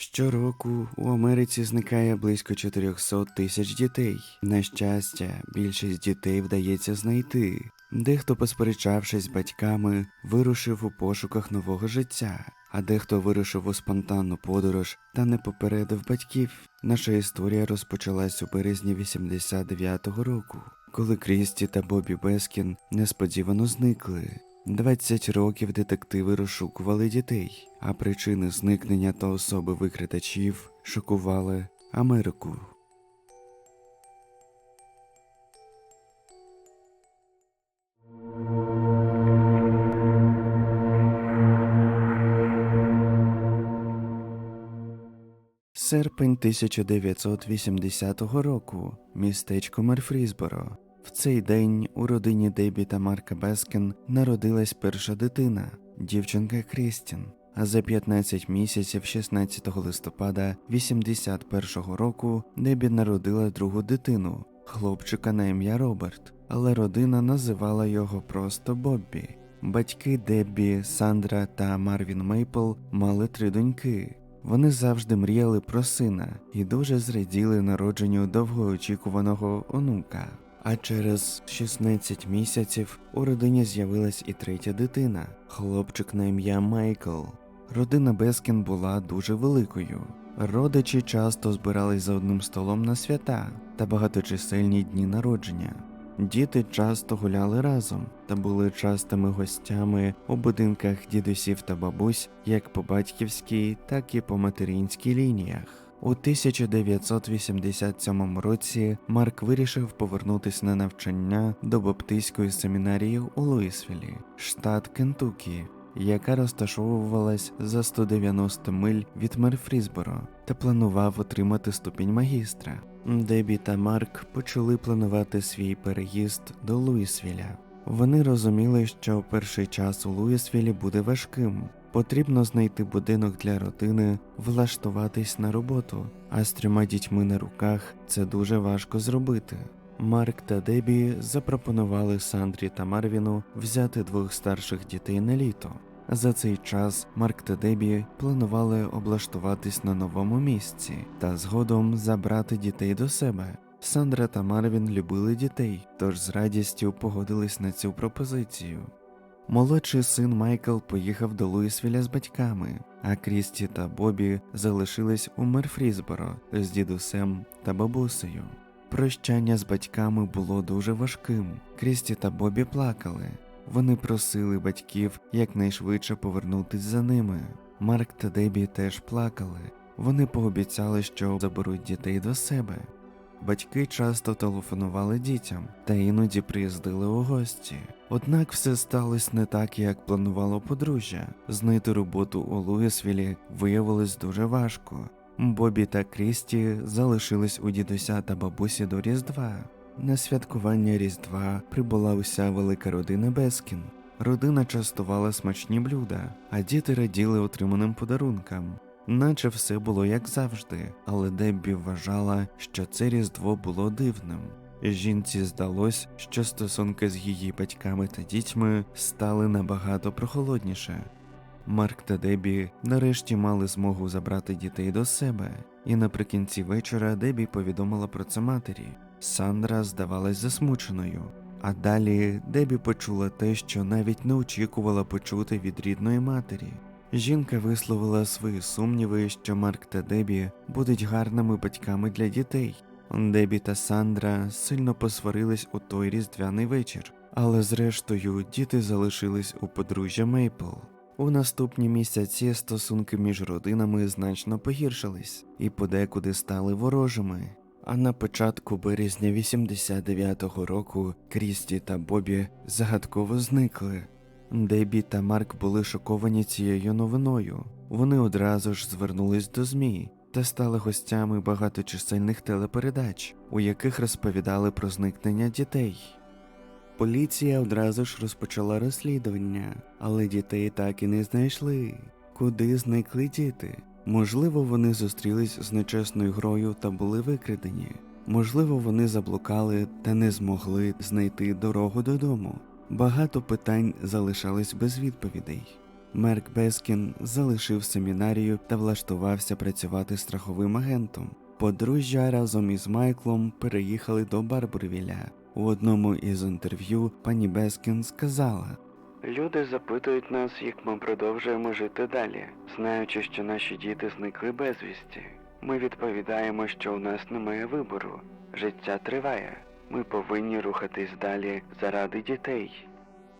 Щороку у Америці зникає близько 400 тисяч дітей. На щастя, більшість дітей вдається знайти. Дехто, посперечавшись з батьками, вирушив у пошуках нового життя, а дехто вирушив у спонтанну подорож та не попередив батьків. Наша історія розпочалась у березні 89-го року, коли Крісті та Бобі Бескін несподівано зникли. 20 років детективи розшукували дітей, а причини зникнення та особи викрадачів шокували Америку. Серпень 1980 року, містечко Мерфрізборо. В цей день у родині Дебі та Марка Бескін народилась перша дитина, дівчинка Крістін. А за 15 місяців 16 листопада 81-го року Дебі народила другу дитину, хлопчика на ім'я Роберт, але родина називала його просто Боббі. Батьки Деббі, Сандра та Марвін Мейпл мали три доньки. Вони завжди мріяли про сина і дуже зраділи народженню довгоочікуваного онука. А через 16 місяців у родині з'явилась і третя дитина хлопчик на ім'я Майкл. Родина Бескін була дуже великою. Родичі часто збирались за одним столом на свята та багаточисельні дні народження. Діти часто гуляли разом та були частими гостями у будинках дідусів та бабусь як по батьківській, так і по материнській лініях. У 1987 році Марк вирішив повернутися на навчання до Баптистської семінарії у Луїсвілі, штат Кентукі, яка розташовувалась за 190 миль від Мерфрізборо, та планував отримати ступінь магістра. Дебі та Марк почали планувати свій переїзд до Луїсвіля. Вони розуміли, що перший час у Луїсвілі буде важким. Потрібно знайти будинок для родини, влаштуватись на роботу, а з трьома дітьми на руках це дуже важко зробити. Марк та Дебі запропонували Сандрі та Марвіну взяти двох старших дітей на літо. За цей час Марк та Дебі планували облаштуватись на новому місці та згодом забрати дітей до себе. Сандра та Марвін любили дітей, тож з радістю погодились на цю пропозицію. Молодший син Майкл поїхав до Луїсвіля з батьками, а Крісті та Бобі залишились у Мерфрізборо з дідусем та бабусею. Прощання з батьками було дуже важким. Крісті та Бобі плакали. Вони просили батьків якнайшвидше повернутись за ними. Марк та Дебі теж плакали. Вони пообіцяли, що заберуть дітей до себе. Батьки часто телефонували дітям та іноді приїздили у гості. Однак все сталося не так, як планувало подружжя. Знайти роботу у Луїсвілі виявилось дуже важко. Бобі та Крісті залишились у дідуся та бабусі до Різдва. На святкування Різдва прибула уся велика родина Бескін. Родина частувала смачні блюда, а діти раділи отриманим подарункам. Наче все було як завжди, але Деббі вважала, що це різдво було дивним. Жінці здалось, що стосунки з її батьками та дітьми стали набагато прохолодніше. Марк та Дебі нарешті мали змогу забрати дітей до себе, і наприкінці вечора Дебі повідомила про це матері. Сандра здавалась засмученою. А далі Дебі почула те, що навіть не очікувала почути від рідної матері. Жінка висловила свої сумніви, що Марк та Дебі будуть гарними батьками для дітей. Дебі та Сандра сильно посварились у той різдвяний вечір, але зрештою діти залишились у подружжя Мейпл. У наступні місяці стосунки між родинами значно погіршились і подекуди стали ворожими. А на початку березня 89-го року Крісті та Бобі загадково зникли. Дебі та Марк були шоковані цією новиною. Вони одразу ж звернулись до ЗМІ та стали гостями багаточисельних телепередач, у яких розповідали про зникнення дітей. Поліція одразу ж розпочала розслідування, але дітей так і не знайшли. Куди зникли діти? Можливо, вони зустрілись з нечесною грою та були викрадені. Можливо, вони заблукали та не змогли знайти дорогу додому. Багато питань залишались без відповідей. Мерк Бескін залишив семінарію та влаштувався працювати страховим агентом. Подружжя разом із Майклом переїхали до Барбурвіля. У одному із інтерв'ю пані Бескін сказала: Люди запитують нас, як ми продовжуємо жити далі, знаючи, що наші діти зникли безвісті. Ми відповідаємо, що у нас немає вибору. Життя триває. Ми повинні рухатись далі заради дітей.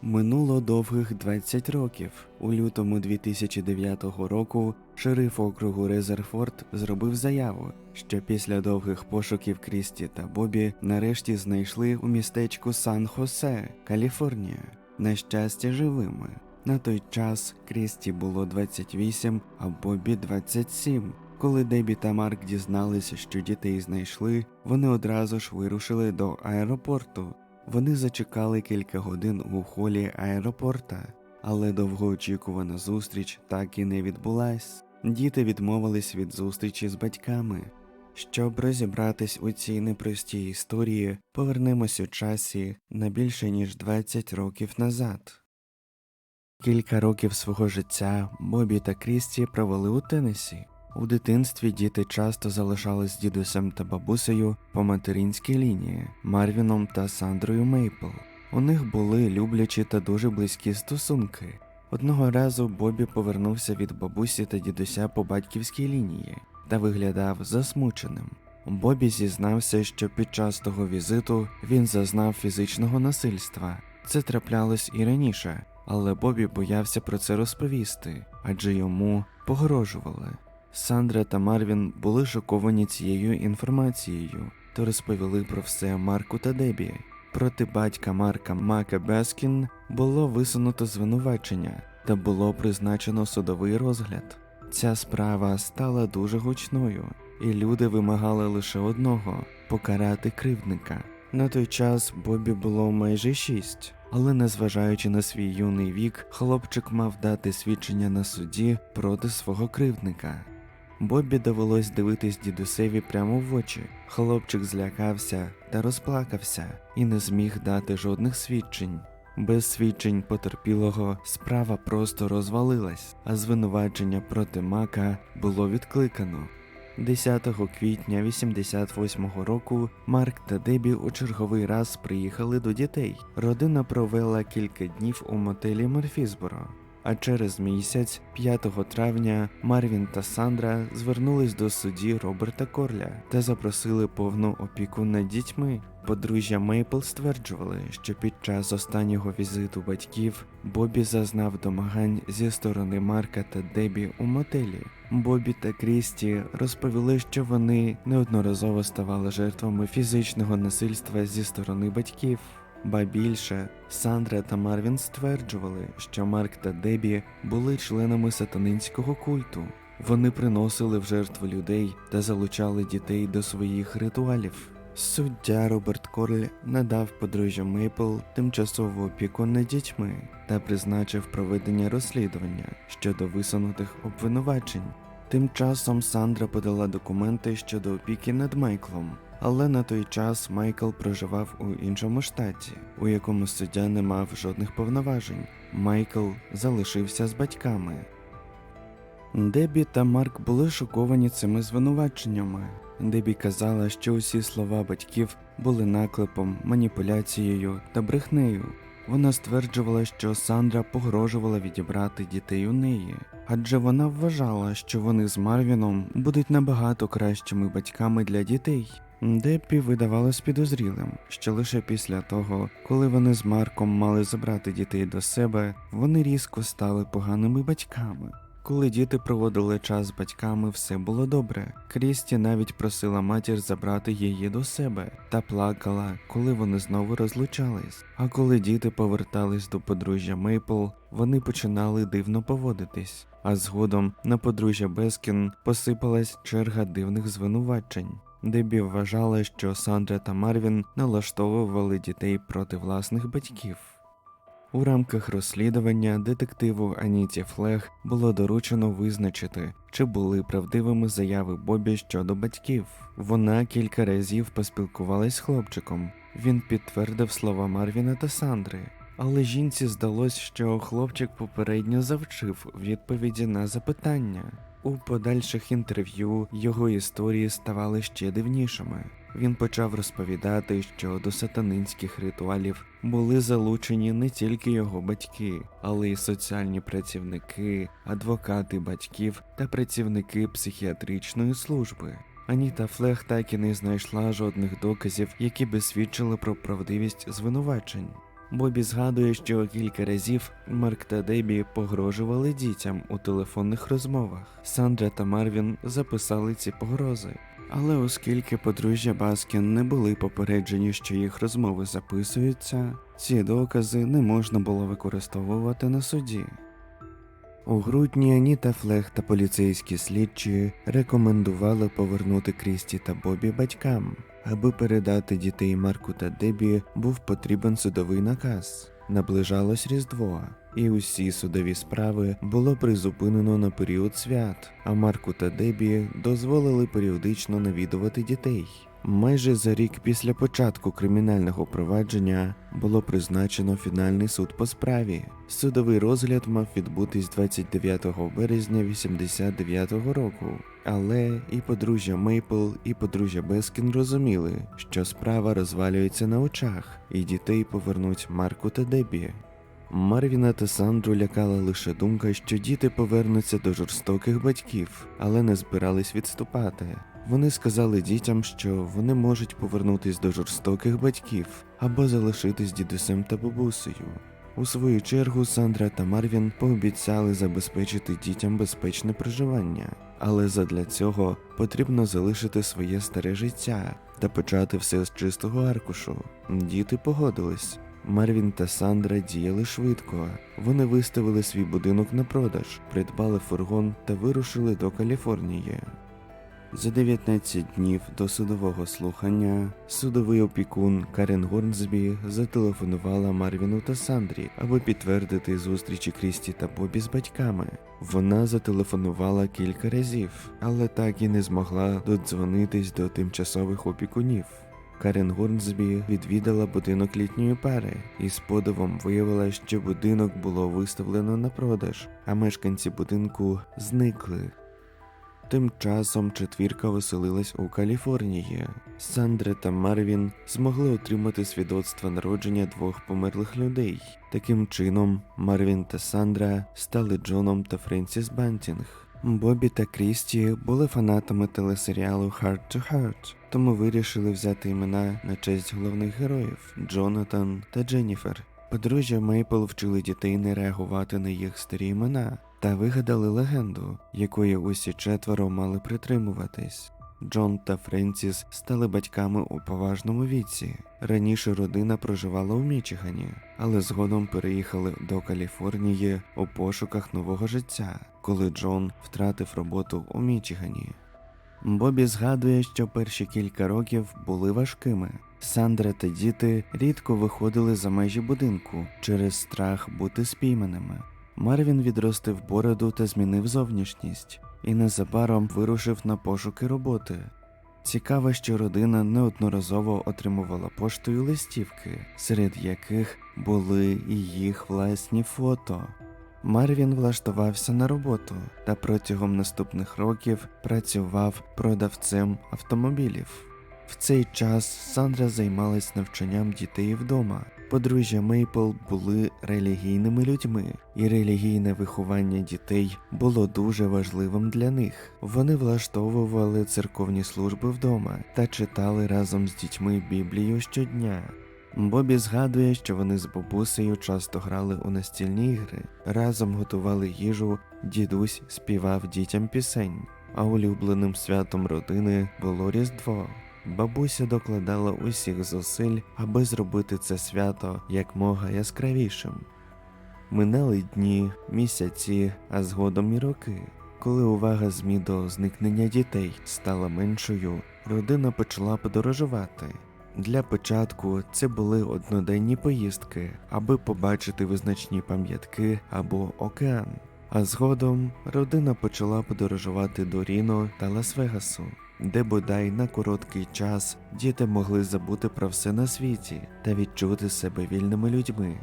Минуло довгих 20 років. У лютому 2009 року шериф округу Резерфорд зробив заяву, що після довгих пошуків Крісті та Бобі нарешті знайшли у містечку Сан-Хосе, Каліфорнія, на щастя живими. На той час Крісті було 28, а Бобі 27. Коли Дебі та Марк дізналися, що дітей знайшли, вони одразу ж вирушили до аеропорту. Вони зачекали кілька годин у холі аеропорта, але довгоочікувана зустріч так і не відбулась. Діти відмовились від зустрічі з батьками. Щоб розібратись у цій непростій історії, повернемось у часі на більше ніж 20 років назад. Кілька років свого життя Бобі та Крісті провели у Теннесі. У дитинстві діти часто залишались з дідусем та бабусею по материнській лінії Марвіном та Сандрою Мейпл. У них були люблячі та дуже близькі стосунки. Одного разу Бобі повернувся від бабусі та дідуся по батьківській лінії та виглядав засмученим. Бобі зізнався, що під час того візиту він зазнав фізичного насильства. Це траплялось і раніше, але Бобі боявся про це розповісти, адже йому погрожували. Сандра та Марвін були шоковані цією інформацією та розповіли про все Марку та Дебі. Проти батька Марка Мака Бескін було висунуто звинувачення та було призначено судовий розгляд. Ця справа стала дуже гучною, і люди вимагали лише одного покарати кривдника. На той час Бобі було майже шість, але незважаючи на свій юний вік, хлопчик мав дати свідчення на суді проти свого кривдника. Бобі довелось дивитись дідусеві прямо в очі. Хлопчик злякався та розплакався і не зміг дати жодних свідчень. Без свідчень потерпілого справа просто розвалилась, а звинувачення проти Мака було відкликано. 10 квітня 88-го року Марк та Дебі у черговий раз приїхали до дітей. Родина провела кілька днів у мотелі Мерфізборо. А через місяць, 5 травня, Марвін та Сандра звернулись до судді Роберта Корля та запросили повну опіку над дітьми. Подружжя Мейпл стверджували, що під час останнього візиту батьків Бобі зазнав домагань зі сторони Марка та Дебі у мотелі. Бобі та Крісті розповіли, що вони неодноразово ставали жертвами фізичного насильства зі сторони батьків. Ба більше, Сандра та Марвін стверджували, що Марк та Дебі були членами сатанинського культу. Вони приносили в жертву людей та залучали дітей до своїх ритуалів. Суддя Роберт Корль надав подружжю Мейпл тимчасову опіку над дітьми та призначив проведення розслідування щодо висунутих обвинувачень. Тим часом Сандра подала документи щодо опіки над Майклом, але на той час Майкл проживав у іншому штаті, у якому суддя не мав жодних повноважень. Майкл залишився з батьками. Дебі та Марк були шоковані цими звинуваченнями. Дебі казала, що усі слова батьків були наклепом, маніпуляцією та брехнею. Вона стверджувала, що Сандра погрожувала відібрати дітей у неї, адже вона вважала, що вони з Марвіном будуть набагато кращими батьками для дітей. Деппі видавалось підозрілим, що лише після того, коли вони з Марком мали забрати дітей до себе, вони різко стали поганими батьками. Коли діти проводили час з батьками, все було добре. Крісті навіть просила матір забрати її до себе та плакала, коли вони знову розлучались. А коли діти повертались до подружжя Мейпл, вони починали дивно поводитись. А згодом на подружжя Бескін посипалась черга дивних звинувачень. Дебі вважала, що Сандра та Марвін налаштовували дітей проти власних батьків. У рамках розслідування детективу Аніті Флег було доручено визначити, чи були правдивими заяви Бобі щодо батьків. Вона кілька разів поспілкувалась з хлопчиком. Він підтвердив слова Марвіна та Сандри, Але жінці здалось, що хлопчик попередньо завчив відповіді на запитання. У подальших інтерв'ю його історії ставали ще дивнішими. Він почав розповідати, що до сатанинських ритуалів були залучені не тільки його батьки, але й соціальні працівники, адвокати батьків та працівники психіатричної служби. Аніта Флех так і не знайшла жодних доказів, які би свідчили про правдивість звинувачень. Бобі згадує, що кілька разів Марк та Дебі погрожували дітям у телефонних розмовах. Сандра та Марвін записали ці погрози. Але оскільки подружжя Баскін не були попереджені, що їх розмови записуються, ці докази не можна було використовувати на суді. У грудні Аніта Флех та поліцейські слідчі рекомендували повернути Крісті та Бобі батькам. Аби передати дітей Марку та Дебі, був потрібен судовий наказ. Наближалось Різдво, і усі судові справи було призупинено на період свят, а Марку та Дебі дозволили періодично навідувати дітей. Майже за рік після початку кримінального провадження було призначено фінальний суд по справі. Судовий розгляд мав відбутись 29 березня 89-го року. Але і подружжя Мейпл, і подружжя Бескін розуміли, що справа розвалюється на очах, і дітей повернуть Марку та Дебі. Марвіна та Сандру лякала лише думка, що діти повернуться до жорстоких батьків, але не збирались відступати. Вони сказали дітям, що вони можуть повернутись до жорстоких батьків або залишитись дідусем та бабусею. У свою чергу Сандра та Марвін пообіцяли забезпечити дітям безпечне проживання, але задля цього потрібно залишити своє старе життя та почати все з чистого аркушу. Діти погодились. Марвін та Сандра діяли швидко. Вони виставили свій будинок на продаж, придбали фургон та вирушили до Каліфорнії. За 19 днів до судового слухання судовий опікун Карен Горнсбі зателефонувала Марвіну та Сандрі, аби підтвердити зустрічі Крісті та Бобі з батьками. Вона зателефонувала кілька разів, але так і не змогла додзвонитись до тимчасових опікунів. Карен Горнсбі відвідала будинок літньої пари і з подивом виявила, що будинок було виставлено на продаж, а мешканці будинку зникли. Тим часом четвірка оселилась у Каліфорнії. Сандра та Марвін змогли отримати свідоцтво народження двох померлих людей. Таким чином, Марвін та Сандра стали Джоном та Френсіс Бантінг. Бобі та Крісті були фанатами телесеріалу Heart to Heart, тому вирішили взяти імена на честь головних героїв Джонатан та Дженніфер. Подружжя Мейпл вчили дітей не реагувати на їх старі імена та вигадали легенду, якої усі четверо мали притримуватись. Джон та Френсіс стали батьками у поважному віці. Раніше родина проживала у Мічигані, але згодом переїхали до Каліфорнії у пошуках нового життя, коли Джон втратив роботу у Мічигані. Бобі згадує, що перші кілька років були важкими. Сандра та діти рідко виходили за межі будинку через страх бути спійманими. Марвін відростив бороду та змінив зовнішність, і незабаром вирушив на пошуки роботи. Цікаво, що родина неодноразово отримувала поштою листівки, серед яких були і їх власні фото. Марвін влаштувався на роботу та протягом наступних років працював продавцем автомобілів. В цей час Сандра займалась навчанням дітей вдома. Подружжя Мейпл були релігійними людьми, і релігійне виховання дітей було дуже важливим для них. Вони влаштовували церковні служби вдома та читали разом з дітьми Біблію щодня. Бобі згадує, що вони з бабусею часто грали у настільні ігри, разом готували їжу, дідусь співав дітям пісень, а улюбленим святом родини було Різдво. Бабуся докладала усіх зусиль, аби зробити це свято якмога яскравішим. Минали дні, місяці, а згодом і роки. Коли увага ЗМІ до зникнення дітей стала меншою, родина почала подорожувати. Для початку це були одноденні поїздки, аби побачити визначні пам'ятки або океан. А згодом родина почала подорожувати до Ріно та Лас-Вегасу, де бодай на короткий час діти могли забути про все на світі та відчути себе вільними людьми.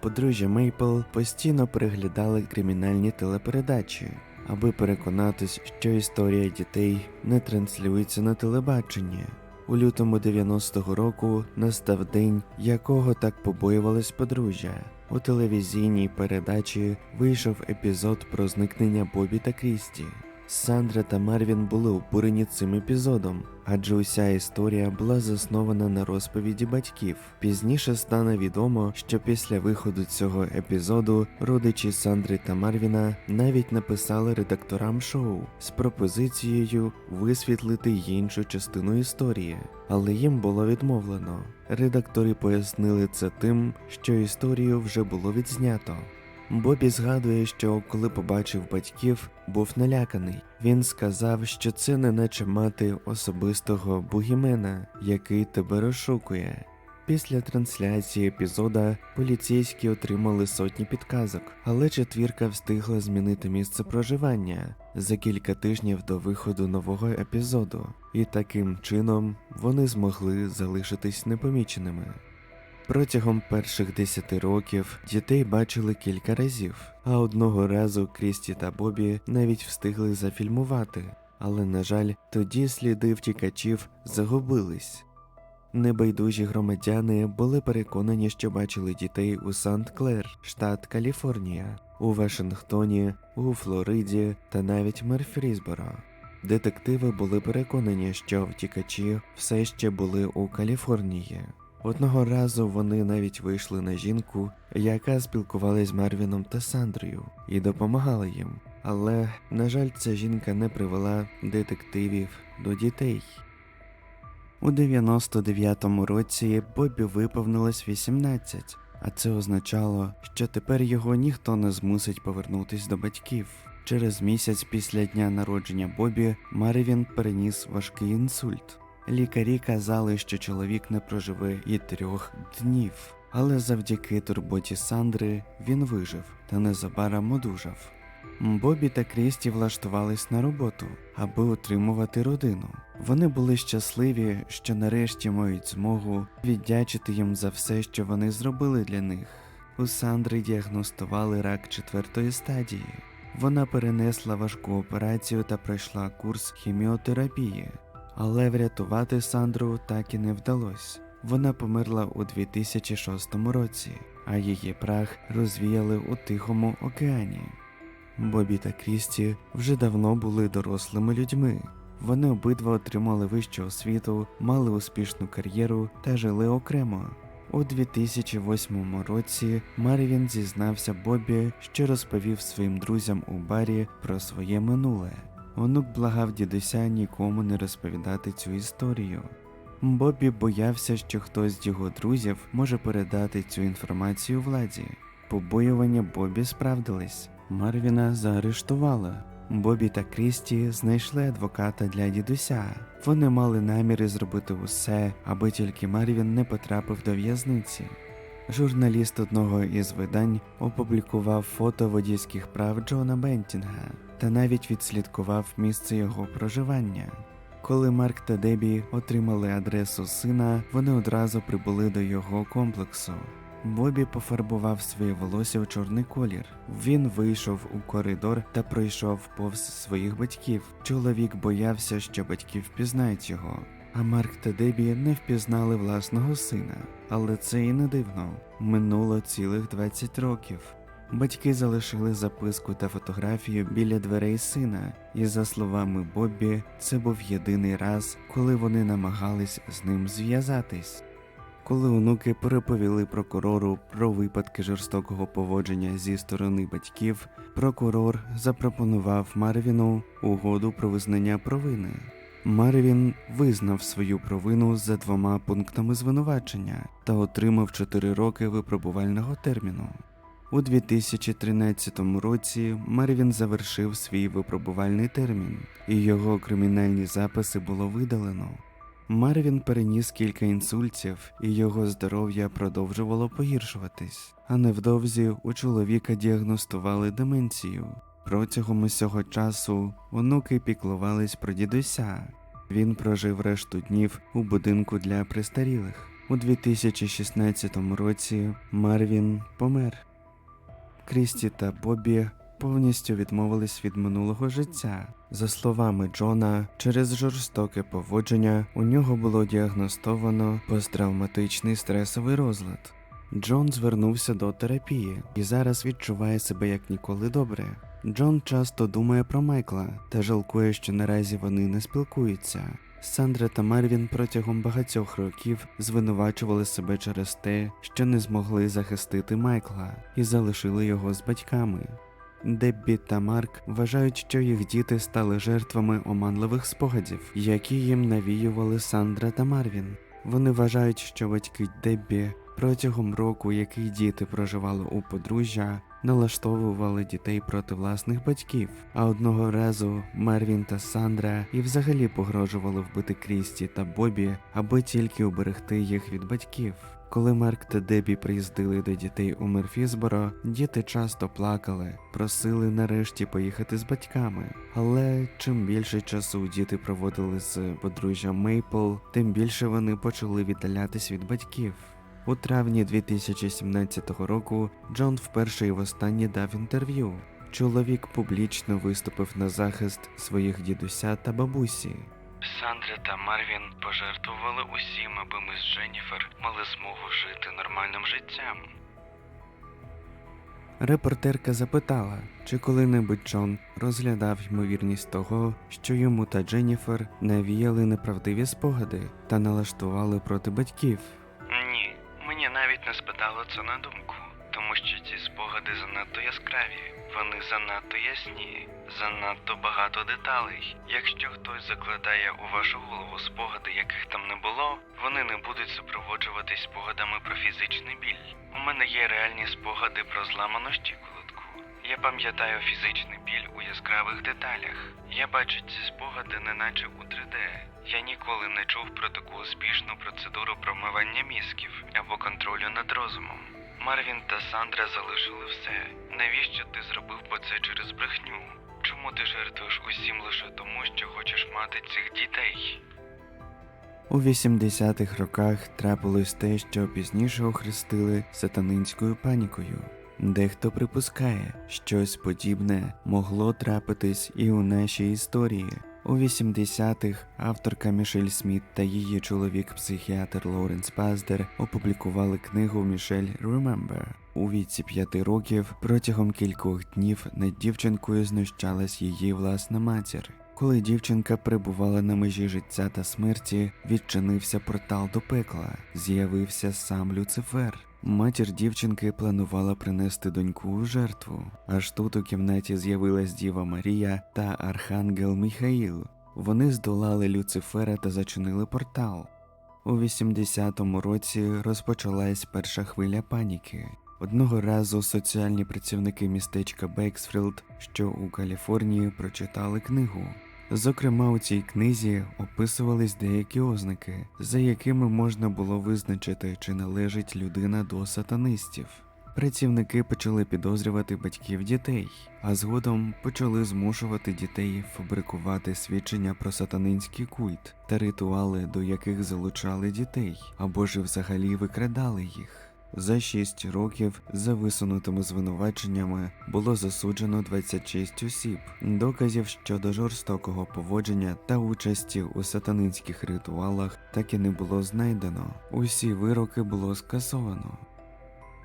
Подружжя Мейпл постійно переглядали кримінальні телепередачі, аби переконатись, що історія дітей не транслюється на телебаченні. У лютому 90-го року настав день, якого так побоювалось подружжя. У телевізійній передачі вийшов епізод про зникнення Бобі та Крісті. Сандра та Марвін були обурені цим епізодом, адже уся історія була заснована на розповіді батьків. Пізніше стане відомо, що після виходу цього епізоду родичі Сандри та Марвіна навіть написали редакторам шоу з пропозицією висвітлити іншу частину історії, але їм було відмовлено. Редактори пояснили це тим, що історію вже було відзнято. Бобі згадує, що коли побачив батьків, був наляканий. Він сказав, що це не наче мати особистого бугімена, який тебе розшукує. Після трансляції епізода поліцейські отримали сотні підказок, але четвірка встигла змінити місце проживання за кілька тижнів до виходу нового епізоду, і таким чином вони змогли залишитись непоміченими. Протягом перших десяти років дітей бачили кілька разів, а одного разу Крісті та Бобі навіть встигли зафільмувати, але, на жаль, тоді сліди втікачів загубились. Небайдужі громадяни були переконані, що бачили дітей у Сант-Клер, штат Каліфорнія, у Вашингтоні, у Флориді та навіть Мерфрісборо. Детективи були переконані, що втікачі все ще були у Каліфорнії. Одного разу вони навіть вийшли на жінку, яка спілкувалась з Марвіном та Сандрою, і допомагала їм. Але, на жаль, ця жінка не привела детективів до дітей. У 99-му році Бобі виповнилось 18, а це означало, що тепер його ніхто не змусить повернутись до батьків. Через місяць після дня народження Бобі Марвін переніс важкий інсульт. Лікарі казали, що чоловік не проживе і трьох днів, але завдяки турботі Сандри він вижив та незабаром одужав. Бобі та Крісті влаштувались на роботу, аби утримувати родину. Вони були щасливі, що нарешті мають змогу віддячити їм за все, що вони зробили для них. У Сандри діагностували рак четвертої стадії. Вона перенесла важку операцію та пройшла курс хіміотерапії. Але врятувати Сандру так і не вдалося. Вона померла у 2006 році, а її прах розвіяли у Тихому океані. Бобі та Крісті вже давно були дорослими людьми. Вони обидва отримали вищу освіту, мали успішну кар'єру та жили окремо. У 2008 році Марвін зізнався Бобі, що розповів своїм друзям у барі про своє минуле. Онук благав дідуся нікому не розповідати цю історію. Бобі боявся, що хтось з його друзів може передати цю інформацію владі. Побоювання Бобі справдились. Марвіна заарештували. Бобі та Крісті знайшли адвоката для дідуся. Вони мали наміри зробити усе, аби тільки Марвін не потрапив до в'язниці. Журналіст одного із видань опублікував фото водійських прав Джона Бентінга та навіть відслідкував місце його проживання. Коли Марк та Дебі отримали адресу сина, вони одразу прибули до його комплексу. Бобі пофарбував своє волосся у чорний колір. Він вийшов у коридор та пройшов повз своїх батьків. Чоловік боявся, що батьки впізнають його. А Марк та Дебі не впізнали власного сина. Але це і не дивно. Минуло цілих 20 років. Батьки залишили записку та фотографію біля дверей сина, і за словами Боббі, це був єдиний раз, коли вони намагались з ним зв'язатись. Коли онуки переповіли прокурору про випадки жорстокого поводження зі сторони батьків, прокурор запропонував Марвіну угоду про визнання провини. Марвін визнав свою провину за двома пунктами звинувачення та отримав 4 роки випробувального терміну. У 2013 році Марвін завершив свій випробувальний термін, і його кримінальні записи було видалено. Марвін переніс кілька інсультів, і його здоров'я продовжувало погіршуватись. А невдовзі у чоловіка діагностували деменцію. Протягом усього часу онуки піклувались про дідуся. Він прожив решту днів у будинку для престарілих. У 2016 році Марвін помер. Крісті та Бобі повністю відмовились від минулого життя. За словами Джона, через жорстоке поводження у нього було діагностовано посттравматичний стресовий розлад. Джон звернувся до терапії і зараз відчуває себе як ніколи добре. Джон часто думає про Майкла та жалкує, що наразі вони не спілкуються. Сандра та Марвін протягом багатьох років звинувачували себе через те, що не змогли захистити Майкла і залишили його з батьками. Деббі та Марк вважають, що їх діти стали жертвами оманливих спогадів, які їм навіювали Сандра та Марвін. Вони вважають, що батьки Деббі протягом року, який діти проживали у подружжя, налаштовували дітей проти власних батьків. А одного разу Марвін та Сандра і взагалі погрожували вбити Крісті та Бобі, аби тільки уберегти їх від батьків. Коли Марк та Дебі приїздили до дітей у Мерфізборо, діти часто плакали, просили нарешті поїхати з батьками. Але чим більше часу діти проводили з подружжям Мейпл, тим більше вони почали віддалятись від батьків. У травні 2017 року Джон вперше і востаннє дав інтерв'ю. Чоловік публічно виступив на захист своїх дідуся та бабусі. Сандра та Марвін пожертвували усім, аби ми з Дженніфер мали змогу жити нормальним життям. Репортерка запитала, чи коли-небудь Джон розглядав ймовірність того, що йому та Дженніфер навіяли неправдиві спогади та налаштували проти батьків. Не спадало це на думку, тому що ці спогади занадто яскраві, вони занадто ясні, занадто багато деталей. Якщо хтось закладає у вашу голову спогади, яких там не було, вони не будуть супроводжуватись спогадами про фізичний біль. У мене є реальні спогади про зламану щиколотку. Я пам'ятаю фізичний біль у яскравих деталях. Я бачу ці спогади неначе у 3D. Я ніколи не чув про таку успішну процедуру промивання мізків або контролю над розумом. Марвін та Сандра залишили все. Навіщо ти зробив бо це через брехню? Чому ти жертвуєш усім лише тому, що хочеш мати цих дітей? У 80-х роках трапилось те, що пізніше охрестили сатанинською панікою. Дехто припускає, щось подібне могло трапитись і у нашій історії. У 80-х авторка Мішель Сміт та її чоловік-психіатр Лоуренс Паздер опублікували книгу Мішель Remember. У віці п'яти років протягом кількох днів над дівчинкою знущалась її власна матір. Коли дівчинка перебувала на межі життя та смерті, відчинився портал до пекла, з'явився сам Люцифер. Матір дівчинки планувала принести доньку у жертву. Аж тут у кімнаті з'явилась Діва Марія та Архангел Міхаїл. Вони здолали Люцифера та зачинили портал. У 80-му році розпочалась перша хвиля паніки. Одного разу соціальні працівники містечка Бейксфілд, що у Каліфорнії, прочитали книгу. Зокрема, у цій книзі описувались деякі ознаки, за якими можна було визначити, чи належить людина до сатанистів. Працівники почали підозрювати батьків дітей, а згодом почали змушувати дітей фабрикувати свідчення про сатанинський культ та ритуали, до яких залучали дітей, або ж взагалі викрадали їх. За 6 років за висунутими звинуваченнями було засуджено 26 осіб. Доказів щодо жорстокого поводження та участі у сатанинських ритуалах так і не було знайдено. Усі вироки було скасовано.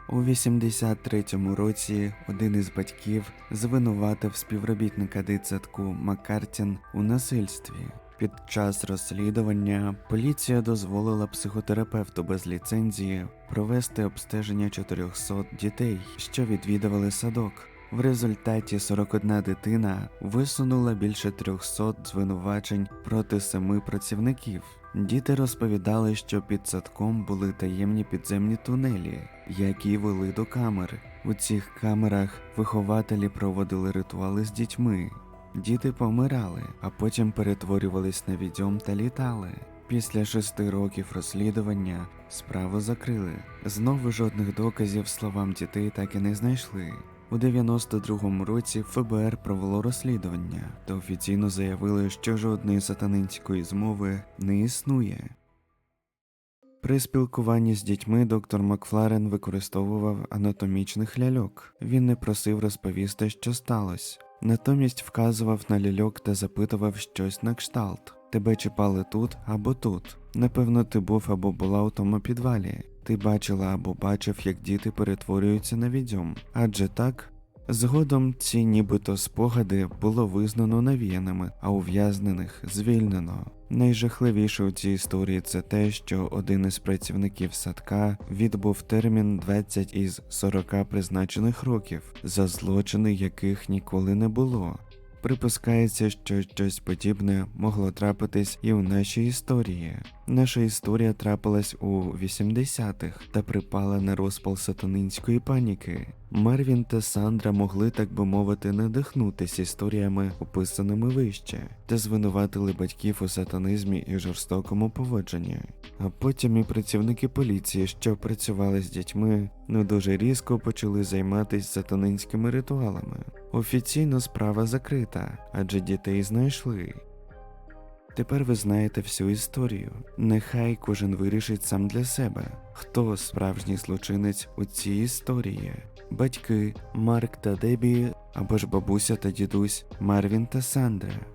У 83-му році один із батьків звинуватив співробітника дитсадку Маккартін у насильстві. Під час розслідування поліція дозволила психотерапевту без ліцензії провести обстеження 400 дітей, що відвідували садок. В результаті 41 дитина висунула більше 300 звинувачень проти семи працівників. Діти розповідали, що під садком були таємні підземні тунелі, які вели до камер. У цих камерах вихователі проводили ритуали з дітьми. Діти помирали, а потім перетворювались на відьом та літали. Після шести років розслідування справу закрили. Знову жодних доказів словам дітей так і не знайшли. У 92-му році ФБР провело розслідування та офіційно заявили, що жодної сатанинської змови не існує. При спілкуванні з дітьми доктор Макфларен використовував анатомічних ляльок. Він не просив розповісти, що сталося. Натомість вказував на ляльок та запитував щось на кшталт. Тебе чіпали тут або тут. Напевно, ти був або була у тому підвалі. Ти бачила або бачив, як діти перетворюються на відьом. Адже так. Згодом ці нібито спогади було визнано навіяними, а ув'язнених звільнено. Найжахливіше у цій історії це те, що один із працівників садка відбув термін 20 із 40 призначених років за злочини, яких ніколи не було. Припускається, що щось подібне могло трапитись і у нашій історії. Наша історія трапилась у 80-х та припала на розпал сатанинської паніки. Марвін та Сандра могли, так би мовити, надихнутися історіями, описаними вище, та звинуватили батьків у сатанизмі і жорстокому поводженні. А потім і працівники поліції, що працювали з дітьми, не дуже різко почали займатися сатанинськими ритуалами. Офіційно справа закрита, адже дітей знайшли. Тепер ви знаєте всю історію. Нехай кожен вирішить сам для себе, хто справжній злочинець у цій історії. Батьки Марк та Дебі або ж бабуся та дідусь Марвін та Сандра.